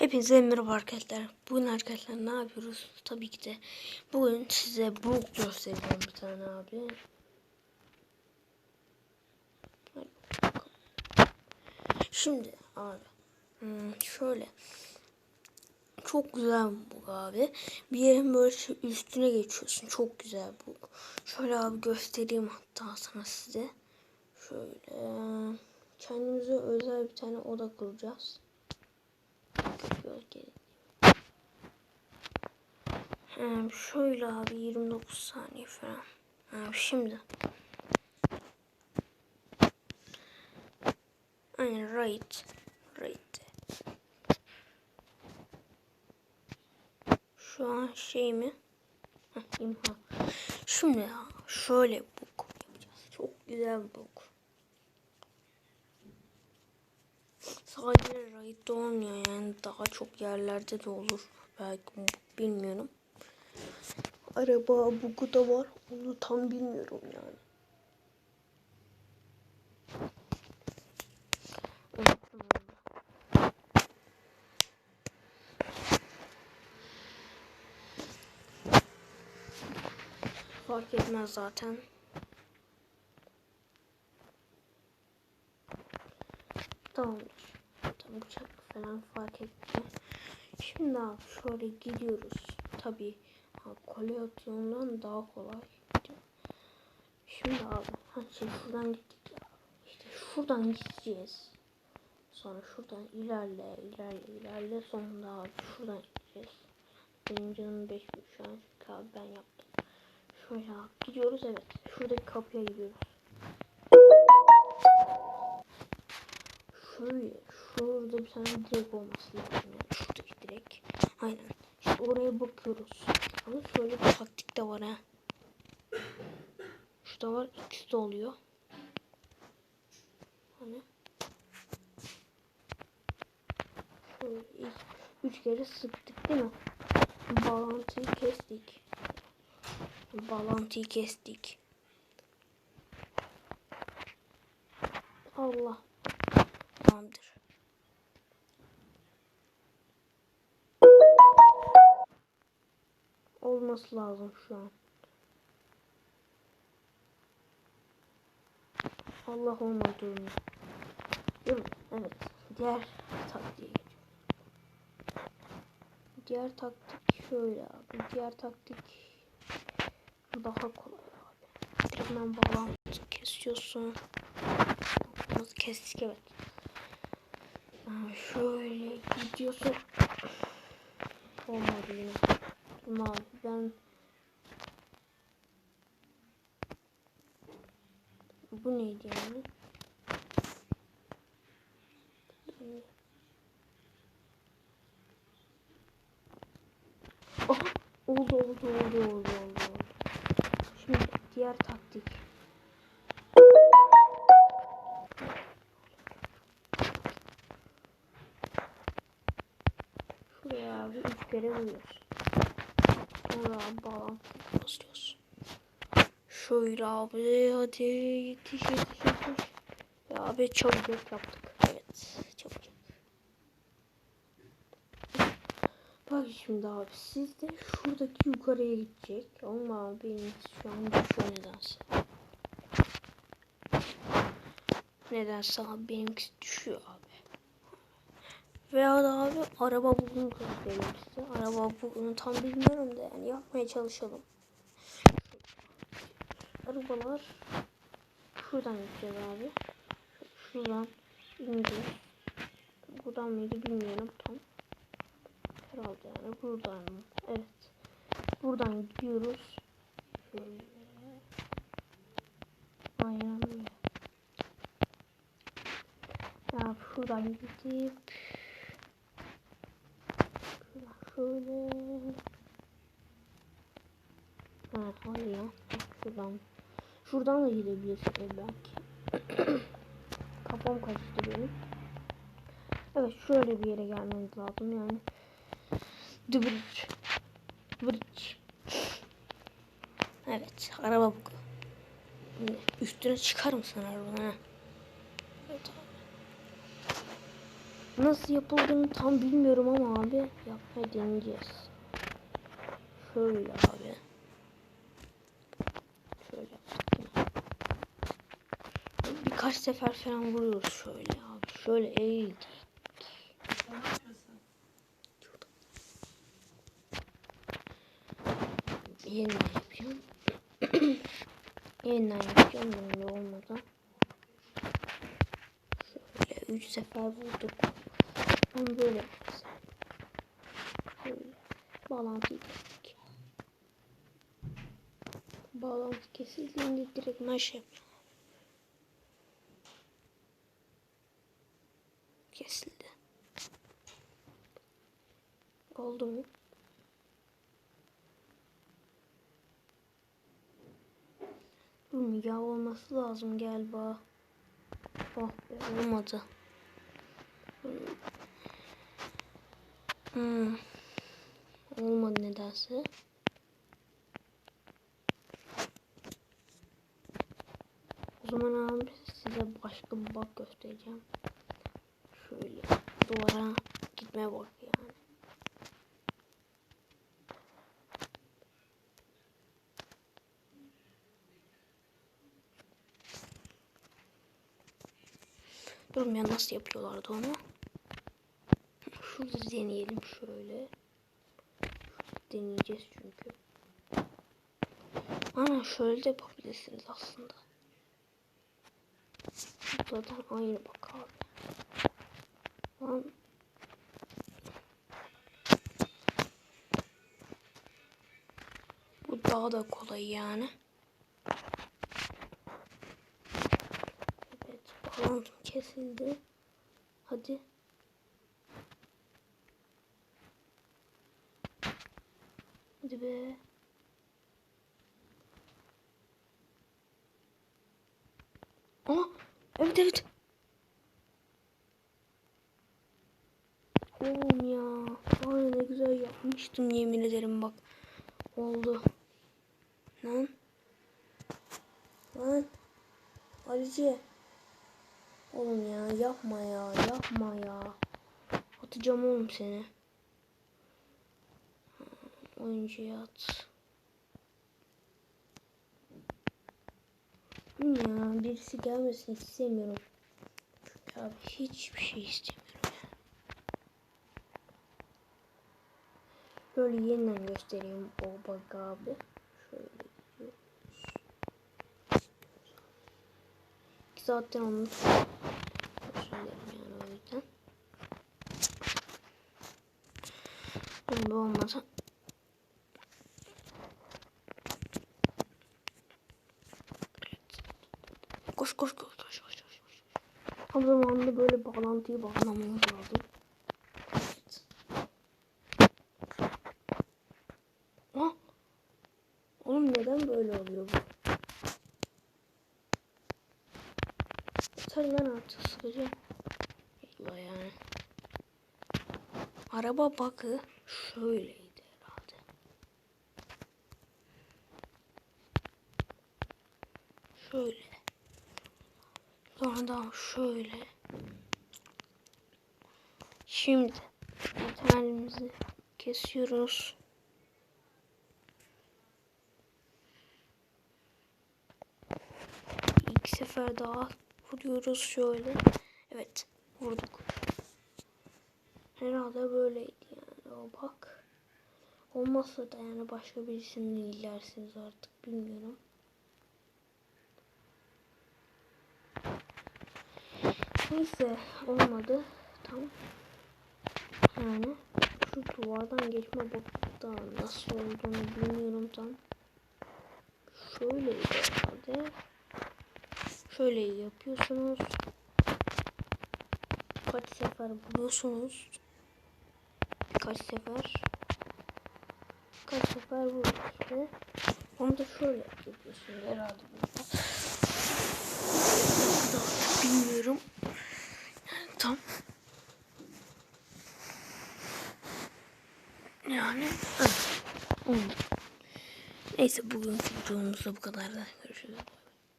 Hepinize merhaba arkadaşlar. Bugün arkadaşlar ne yapıyoruz? Tabii ki de bugün size bu göstereceğim bir tane abi. Şimdi abi hmm, şöyle çok güzel bu abi. Bir yerin böyle üstüne geçiyorsun. Çok güzel bu. Şöyle abi göstereyim hatta sana size. Şöyle kendimize özel bir tane oda kuracağız. Şöyle abi 29 saniye falan. Hmm, şimdi. Aynen right. Right. Şu an şey mi? Heh, imha. Şimdi ya şöyle book yapacağız. Çok güzel book. Sadece Raid'de olmuyor yani daha çok yerlerde de olur. Belki bilmiyorum. Araba bugu da var. Onu tam bilmiyorum yani. Fark etmez zaten. Tamamdır. Tam bıçak falan fark etmiyor. Şimdi abi şöyle gidiyoruz. Tabi kolyasyondan daha kolay. Şimdi abi ha şey şuradan gittik ya. İşte şuradan gideceğiz. Sonra şuradan ilerle ilerle ilerle sonunda abi şuradan gideceğiz. Benim canım 5 şu an abi ben yaptım. Şöyle abi gidiyoruz evet. Şuradaki kapıya gidiyoruz. Şöyle şurada bir tane direk olması lazım. Yani şuradaki direk. Aynen. İşte oraya bakıyoruz. Ama şöyle bir taktik de var ha. Şurada var ikisi de oluyor. Hani. Şöyle ilk üç kere sıktık değil mi? Bağlantıyı kestik. Bağlantıyı kestik. Allah. Olması lazım şu an. Allah olmadığını. Dur, evet. Diğer taktiğe. Diğer taktik şöyle abi. Diğer taktik daha kolay abi. Direkt bağlantı kesiyorsun. Nasıl kestik evet. Şöyle gidiyorsun. Olmadı yine. Tamam ben Bu neydi yani? Aha, oldu oldu oldu oldu oldu. Şimdi diğer taktik. Şuraya abi üç kere vuruyoruz. Sonra abi bağlantıyı basıyoruz. Şöyle abi hadi yetiş yetiş yetiş. Abi çabucak yaptık. Evet çabucak. Bak şimdi abi siz de şuradaki yukarıya gidecek. Ama abi benim şu an düşüyor nedense. Nedense abi benimkisi düşüyor abi. Veya da abi araba bugün göstereyim size. Araba bugün tam bilmiyorum da yani yapmaya çalışalım. Arabalar şuradan gideceğiz abi. Şuradan ineceğiz. Buradan mıydı bilmiyorum tam. Herhalde yani buradan mı? Evet. Buradan gidiyoruz. Şöyle. Aynen. Ya şuradan gidip şöyle Ha hayır ya. Şuradan Şuradan da gidebilirsiniz belki. Kafam kaçtı benim. Evet şöyle bir yere gelmeniz lazım yani. The bridge. Bridge. Evet araba bu. Üstüne çıkar mısın arabanın? Evet. Nasıl yapıldığını tam bilmiyorum ama abi yapmaya deneyeceğiz. Şöyle abi. Şöyle. Birkaç sefer falan vuruyoruz şöyle abi. Şöyle eğildik. Yeniden yapıyorum. Yeniden yapıyorum böyle olmadan. Şöyle üç sefer vurduk. Ben böyle yapacağız. Şöyle bağlantıyı kestik. Bağlantı kesildiğinde direkt maş. Kesildi. Oldu mu? Hmm, yağ olması lazım galiba. Oh be olmadı. Hmm. Olmadı nedense. O zaman abi size başka bir bak göstereceğim. Şöyle duvara gitmeye bak yani. Durun ya nasıl yapıyorlardı onu? Şurada deneyelim şöyle. Deneyeceğiz çünkü. Ana şöyle de yapabilirsiniz aslında. Zaten aynı bak abi. Lan. Bu daha da kolay yani. Evet, bağlantım kesildi. Hadi. Be. Aa, evet evet. Oğlum ya. Var ne güzel yapmıştım yemin ederim bak. Oldu. Lan. Lan. Alici. Oğlum ya yapma ya yapma ya. Atacağım oğlum seni. Oyuncuya at. Ya birisi gelmesin istemiyorum. Çünkü abi hiçbir şey istemiyorum. ya. Böyle yeniden göstereyim o bak abi. Şöyle gidiyoruz. Zaten onu yani o yüzden. Böyle olmasa Koş koş koş koş koş. Tam zamanında böyle bağlantıyı bağlamamız lazım. Aa! Oğlum neden böyle oluyor bu? Yeter lan artık sıkacağım. Eyvah yani. Araba bakı şöyleydi herhalde. Şöyle. Sonra da şöyle. Şimdi metalimizi kesiyoruz. İlk sefer daha vuruyoruz şöyle. Evet vurduk. Herhalde böyleydi yani o bak. Olmazsa da yani başka birisini ilersiniz artık bilmiyorum. Neyse olmadı. Tam. Yani şu duvardan geçme bakta nasıl olduğunu bilmiyorum tam. Şöyle herhalde. Şöyle yapıyorsunuz. Kaç sefer vuruyorsunuz. Kaç sefer. Kaç sefer vuruyorsunuz ve onu da şöyle yapıyorsunuz herhalde burada. Bilmiyorum. Tam. Yani evet. Neyse bugünkü videomuz da bu kadar da görüşürüz.